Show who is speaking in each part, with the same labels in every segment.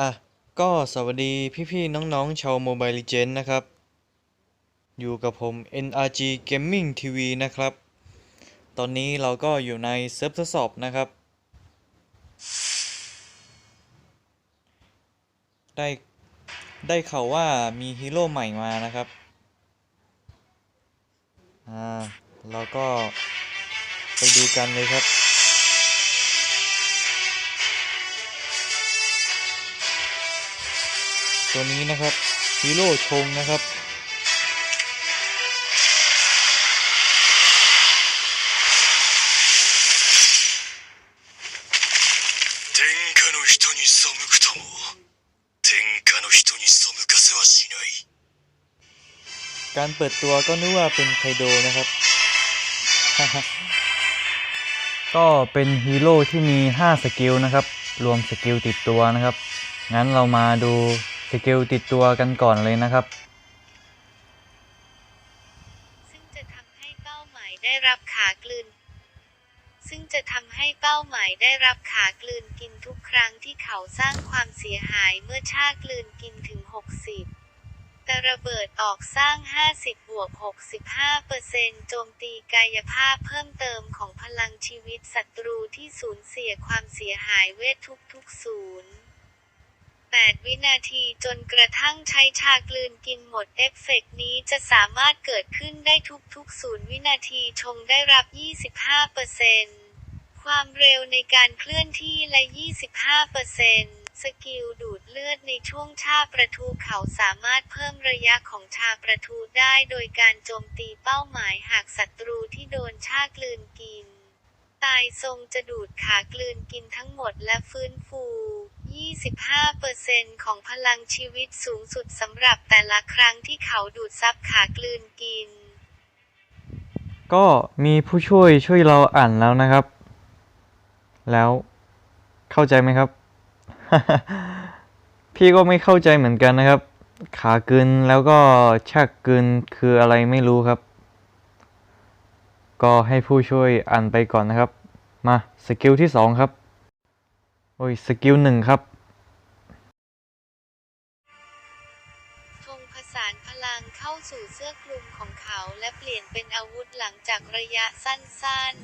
Speaker 1: อะ ก็สวัสดีพี่ๆน้องๆ ชาว Mobile Legends นะครับ อยู่กับผม NRG Gaming TV นะครับ ตอนนี้เราก็อยู่ในเซิร์ฟทดสอบนะครับ ได้ได้ข่าวว่ามีฮีโร่ใหม่มานะครับ อ่า เราก็ไปดูกันเลยครับ ตัวนี้นะครับฮีโร่ชงนะครับ การเปิดตัวก็นึกว่าเป็นไคโดนะครับ ก็เป็นฮีโร่ที่มี 5 สกิลนะครับ รวมสกิลติดตัวนะครับ งั้นเรามาดู สกิลติดตัวกันก่อนเลยนะครับ
Speaker 2: ซึ่งจะทำให้เป้าหมายได้รับขากลืน ซึ่งจะทำให้เป้าหมายได้รับขากลืนกินทุกครั้งที่เขาสร้างความเสียหายเมื่อชากลืนกินถึง 60แต่ระเบิดออกสร้าง 50 บวก 65%โจมตีกายภาพเพิ่มเติมของพลังชีวิตศัตรูที่สูญเสียความเสียหายเวททุกๆศูนย์ 8 วินาทีจนกระทั่งใช้ชากลืนกินหมดเอฟเฟกต์นี้จะสามารถเกิดขึ้นได้ทุกๆศูนย์วินาทีชงได้รับ 25%ความเร็วในการเคลื่อนที่และ 25%สกิลดูดเลือดในช่วงชาประทูเขาสามารถเพิ่มระยะของชาประทูได้โดยการโจมตีเป้าหมายหากศัตรูที่โดนชากลืนกิน ตายทรงจะดูดขากลืนกินทั้งหมดและฟื้นฟู 25%ของพลังชีวิตสูงสุดสำหรับแต่ละครั้งที่เขาดูดซับขากลืนกิน
Speaker 1: ก็มีผู้ช่วยช่วยเราอ่านแล้วนะครับ แล้วเข้าใจไหมครับ พี่ก็ไม่เข้าใจเหมือนกันนะครับ ขากลืนแล้วก็ชักกลืนคืออะไรไม่รู้ครับ ก็ให้ผู้ช่วยอ่านไปก่อนนะครับ มาสกิลที่สองครับ โอ้ย สกิลหนึ่งครับ
Speaker 2: ธงผสานพลังเข้าสู่เสื้อคลุมของเขาและเปลี่ยนเป็นอาวุธหลังจากระยะสั้น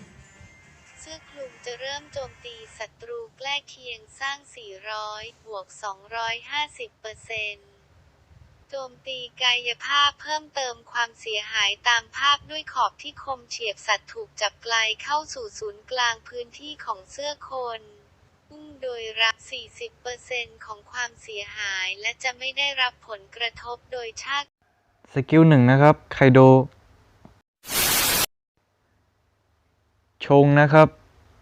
Speaker 2: ๆ เสื้อคลุมจะเริ่มโจมตีศัตรูใกล้เคียงสร้าง 400 บวก 250เปอร์เซ็นต์โจมตีกายภาพเพิ่มเติมความเสียหายตามภาพด้วยขอบที่คมเฉียบสัตว์ถูกจับไกลเข้าสู่ศูนย์กลางพื้นที่ของเสื้อคน พุ่งโดยรับ 40%ของความเสียหาย และจะไม่ได้รับผลกระทบโดยชาก
Speaker 1: สกิลหนึ่งนะครับ ไคโด ชงนะครับ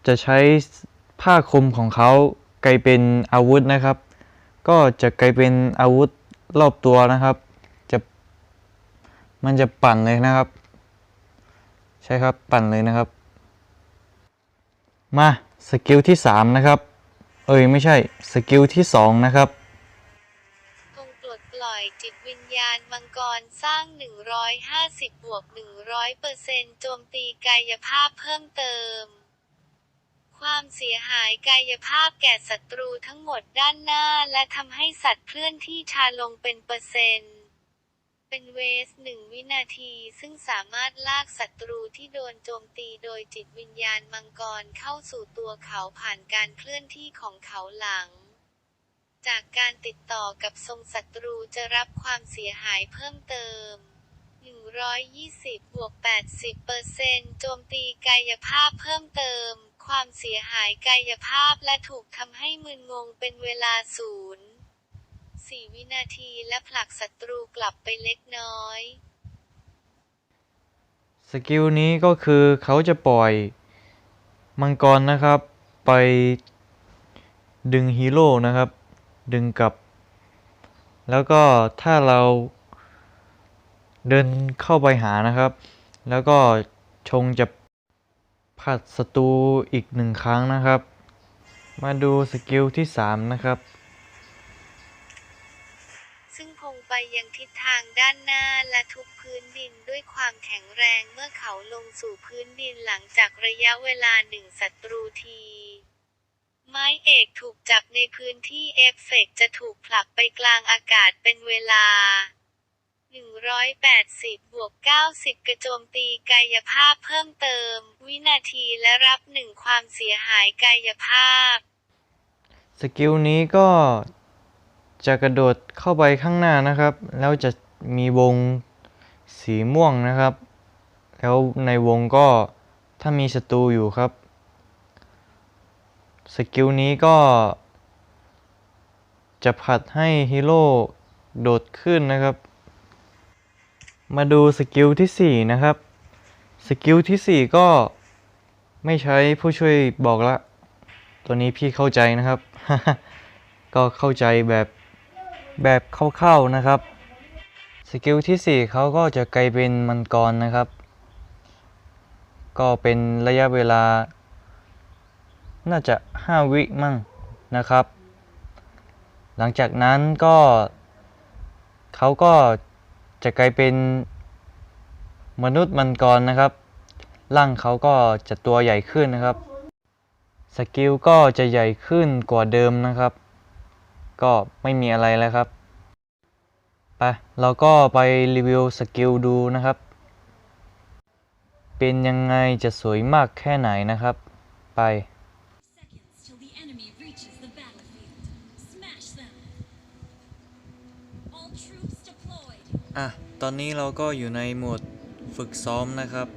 Speaker 1: จะใช้ผ้าคลุมของเขากลายเป็นอาวุธนะครับ ก็จะกลายเป็นอาวุธรอบตัวนะครับ จะมันจะปั่นเลยนะครับ ใช่ครับปั่นเลยนะครับ มาสกิลที่สามนะครับ เอ้ยไม่ใช่สกิลที่สองนะครับ
Speaker 2: คงปลดปล่อยจิตวิญญาณมังกรสร้าง 150 บวก 100%โจมตีกายภาพเพิ่มเติม ความเสียหายกายภาพแก่ศัตรูทั้งหมดด้านหน้าและทำให้สัตว์เคลื่อนที่ชาลงเป็นเปอร์เซ็นต์ เป็นเวสหนึ่งวินาทีซึ่งสามารถลากศัตรูที่โดนโจมตีโดยจิตวิญญาณมังกรเข้าสู่ตัวเขาผ่านการเคลื่อนที่ของเขาหลัง จากการติดต่อกับทรงศัตรูจะรับความเสียหายเพิ่มเติม 120 บวก 80 เปอร์เซนต์โจมตีกายภาพเพิ่มเติม ความเสียหายกายภาพและถูกทำให้มึนงงเป็นเวลาศูนย์ 4 วินาทีและผลักศัตรูกลับไปเล็กน้อย
Speaker 1: สกิลนี้ก็คือเขาจะปล่อยมังกรนะครับ ไปดึงฮีโร่นะครับ ดึงกลับ แล้วก็ถ้าเราเดินเข้าไปหานะครับ แล้วก็ชงจะผัดศัตรูอีกหนึ่งครั้งนะครับ มาดูสกิลที่ 3 นะครับ
Speaker 2: ซึ่งพงไปยังทิศทางด้านหน้าและทุบพื้นดินด้วยความแข็งแรงเมื่อเขาลงสู่พื้นดินหลังจากระยะเวลาหนึ่งศัตรูทีไม้เอกถูกจับในพื้นที่เอฟเฟกต์จะถูกผลักไปกลางอากาศเป็นเวลา 180 บวก 90 กระโจมตีกายภาพเพิ่มเติม วินาทีและรับหนึ่งความเสียหายกายภาพ
Speaker 1: สกิลนี้ก็ จะกระโดดเข้าไปข้างหน้านะครับ แล้วจะมีวงสีม่วงนะครับ แล้วในวงก็ถ้ามีศัตรูอยู่ครับสกิลนี้ก็ จะผลัดให้ฮีโร่โดดขึ้นนะครับ มาดูสกิลที่ 4 นะครับ สกิลที่ 4 ก็ไม่ใช้ผู้ช่วยบอกละ ตัวนี้พี่เข้าใจนะครับ ก็เข้าใจแบบ แบบคร่าวๆนะครับ สกิลที่ 4เขาก็จะกลายเป็นมังกรนะครับ ก็เป็นระยะเวลา น่าจะ 5 วิมั่งนะครับ หลังจากนั้นก็เขาก็จะกลายเป็นมนุษย์มังกรนะครับร่างเขาก็จะตัวใหญ่ขึ้นนะครับ สกิลก็จะใหญ่ขึ้นกว่าเดิมนะครับ ก็ไม่มีอะไรแล้วครับไปเราก็ไปรีวิวสกิลดูนะครับ เป็นยังไงจะสวยมากแค่ไหนนะครับ ไปอะ ตอนนี้เราก็อยู่ในโหมดฝึกซ้อมนะครับ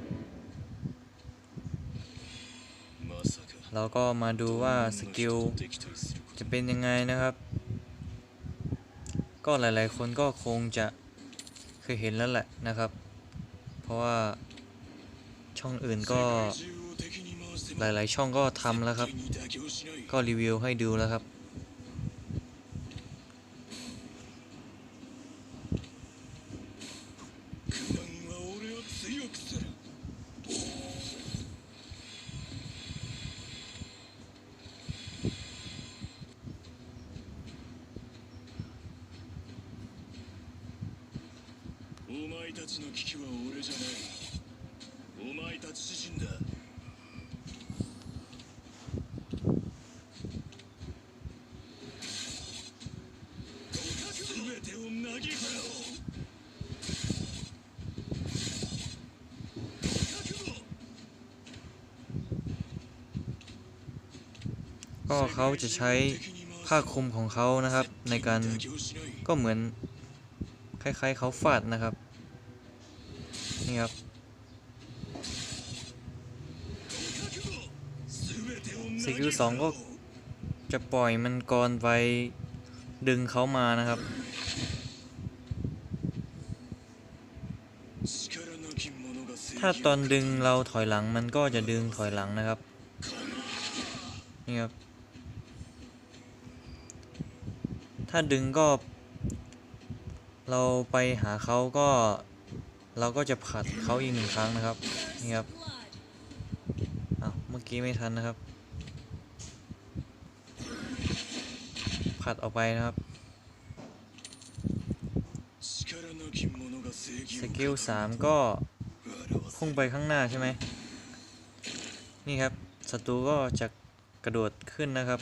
Speaker 1: เราก็มาดูว่าสกิลจะเป็นยังไงนะครับ ก็หลายๆคนก็คงจะเคยเห็นแล้วแหละนะครับ เพราะว่าช่องอื่นก็หลายๆช่องก็ทำแล้วครับ ก็รีวิวให้ดูแล้วครับ
Speaker 3: たちの危機は俺じゃないお前たち自身だ全てをなぎ払おう覚悟
Speaker 1: ก็เขาจะใช้ผ้าคลุมของเขานะครับ ในการก็เหมือนคล้ายๆเขาฟาดนะครับ นี่ครับสกิลสองก็จะปล่อยมันกรไปดึงเขามานะครับ ถ้าตอนดึงเราถอยหลังมันก็จะดึงถอยหลังนะครับ นี่ครับ ถ้าดึงก็ เราไปหาเขาก็ เราก็จะผัดเขาอีกหนึ่งครั้งนะครับนี่ครับอ้าวเมื่อกี้ไม่ทันนะครับ ผัดออกไปนะครับสกิลสามก็พุ่งไปข้างหน้าใช่ไหมนี่ครับศัตรูก็จะกระโดดขึ้นนะครับ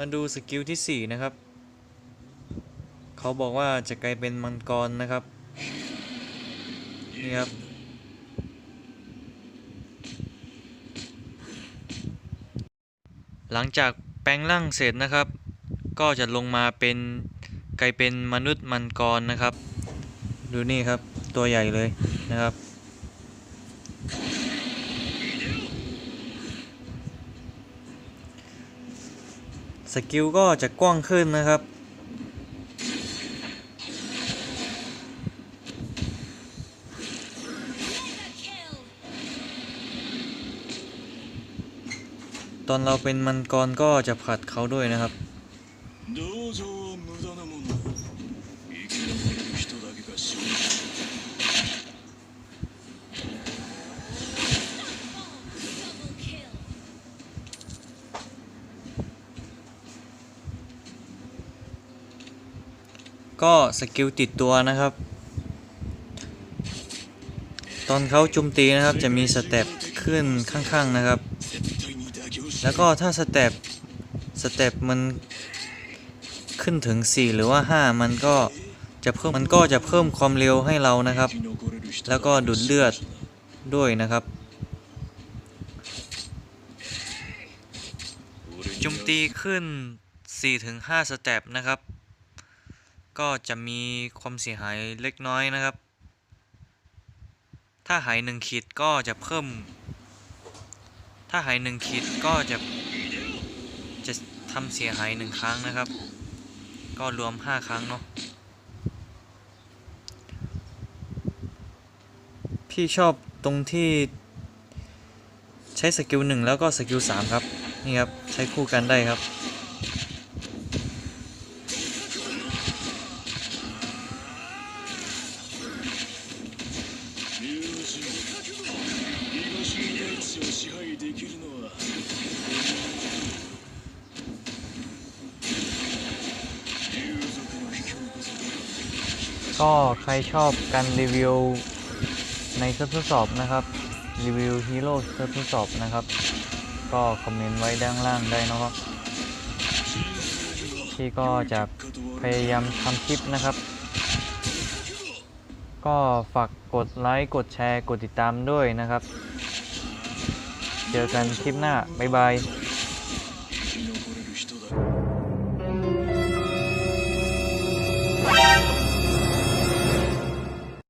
Speaker 1: มาดูสกิลที่ 4 นะครับ เขาบอกว่าจะกลายเป็นมังกรนะครับ นี่ครับหลังจากแปลงร่างเสร็จนะครับ ก็จะลงมาเป็นกลายเป็นมนุษย์มังกรนะครับ ดูนี่ครับตัวใหญ่เลยนะครับ สกิลก็จะกว้างขึ้นนะครับ ตอนเราเป็นมังกรก็จะผลัดเขาด้วยนะครับ ก็สกิลติดตัวนะครับ ตอนเขาจุมตีนะครับจะมีสเต็ปขึ้นข้างๆนะครับ แล้วก็ถ้าสเต็ปสเต็ปมันขึ้นถึง 4 หรือว่า 5 มันก็จะเพิ่มมันก็จะเพิ่มความเร็วให้เรานะครับ แล้วก็ดูดเลือดด้วยนะครับจุมตีขึ้น 4-5 สเต็ปนะครับ ก็จะมีความเสียหายเล็กน้อยนะครับ ถ้าหายหนึ่งขีดก็จะเพิ่ม ถ้าหายหนึ่งขีดก็จะจะทำเสียหายหนึ่งครั้งนะครับ ก็รวม 5 ครั้งเนาะพี่ชอบตรงที่ใช้สกิลหนึ่งแล้วก็สกิลสามครับ นี่ครับ ใช้คู่กันได้ครับ ก็ใครชอบการรีวิวในเซิร์ฟทดสอบนะครับ รีวิวฮีโร่เซิร์ฟทดสอบนะครับ ก็คอมเมนต์ไว้ด้านล่างได้นะครับพี่ก็จะพยายามทำคลิปนะครับ ก็ฝากกดไลค์ กดแชร์ กดติดตามด้วยนะครับ เจอกันคลิปหน้า บ๊ายบาย